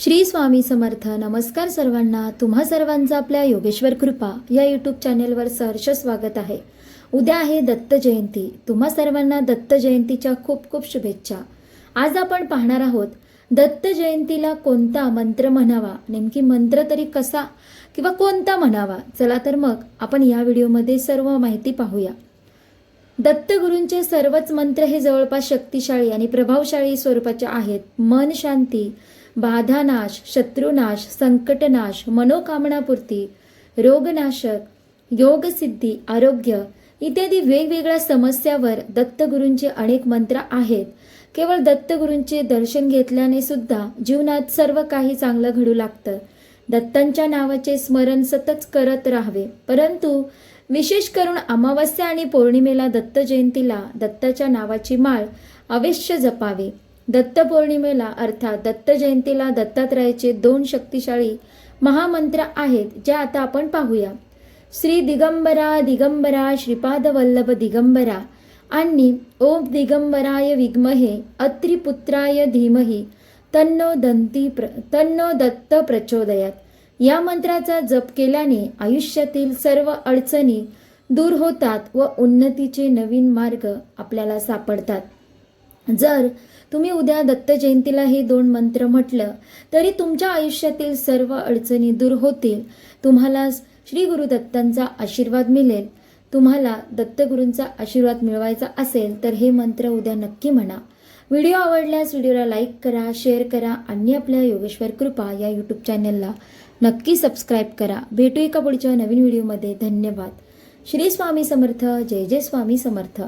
श्री स्वामी समर्थ नमस्कार सर्वांना. तुम्हा सर्वांचं आपल्या योगेश्वर कृपा या यूट्यूब चॅनेलवर सहर्ष स्वागत आहे. उद्या आहे दत्त जयंती. तुम्हा सर्वांना दत्त जयंतीच्या खूप खूप शुभेच्छा. आज आपण पाहणार आहोत दत्त जयंतीला कोणता मंत्र म्हणावा? नेमकी मंत्र तरी कसा किंवा कोणता म्हणावा? चला तर मग आपण या व्हिडिओमध्ये सर्व माहिती पाहूया. दत्तगुरूंचे सर्वच मंत्र हे जवळपास शक्तिशाळी आणि प्रभावशाळी स्वरूपाचे आहेत. मन शांती बाधानाश शत्रुनाश संकटनाश मनोकामनापूर्ती रोगनाशक योगसिद्धी आरोग्य इत्यादी वेगवेगळ्या समस्यावर दत्तगुरूंचे अनेक मंत्र आहेत. केवळ दत्तगुरूंचे दर्शन घेतल्याने सुद्धा जीवनात सर्व काही चांगलं घडू लागतं. दत्तांच्या नावाचे स्मरण सतत करत राहावे. परंतु विशेष करून अमावस्या आणि पौर्णिमेला दत्त जयंतीला दत्ताच्या नावाची माळ अवश्य जपावे. दत्त पौर्णिमेला अर्थात दत्त जयंतीला दत्तात्रयाचे दोन शक्तिशाळी महामंत्र आहेत जे आता आपण पाहूया. श्री दिगंबरा दिगंबरा श्रीपाद वल्लभ दिगंबरा आणि ओम दिगंबराय विग्महे अत्रिपुत्राय धीमही तन्नो दंती प्र तन्नो दत्त प्रचोदयात. या मंत्राचा जप केल्याने आयुष्यातील सर्व अडचणी दूर होतात व उन्नतीचे नवीन मार्ग आपल्याला सापडतात. जर तुम्ही उद्या दत्त जयंतीला हे दोन मंत्र म्हटलं तरी तुमच्या आयुष्यातील सर्व अडचणी दूर होतील. तुम्हाला श्री गुरु दत्तांचा आशीर्वाद मिळेल. तुम्हाला दत्तगुरूंचा आशीर्वाद मिळवायचा असेल तर हे मंत्र उद्या नक्की म्हणा. व्हिडिओ आवडल्यास व्हिडिओला लाईक करा शेअर करा आणि आपल्या योगेश्वर कृपा या यूट्यूब चॅनलला नक्की सबस्क्राईब करा. भेटू एका पुढच्या नवीन व्हिडिओमध्ये. धन्यवाद. श्री स्वामी समर्थ. जय जय स्वामी समर्थ.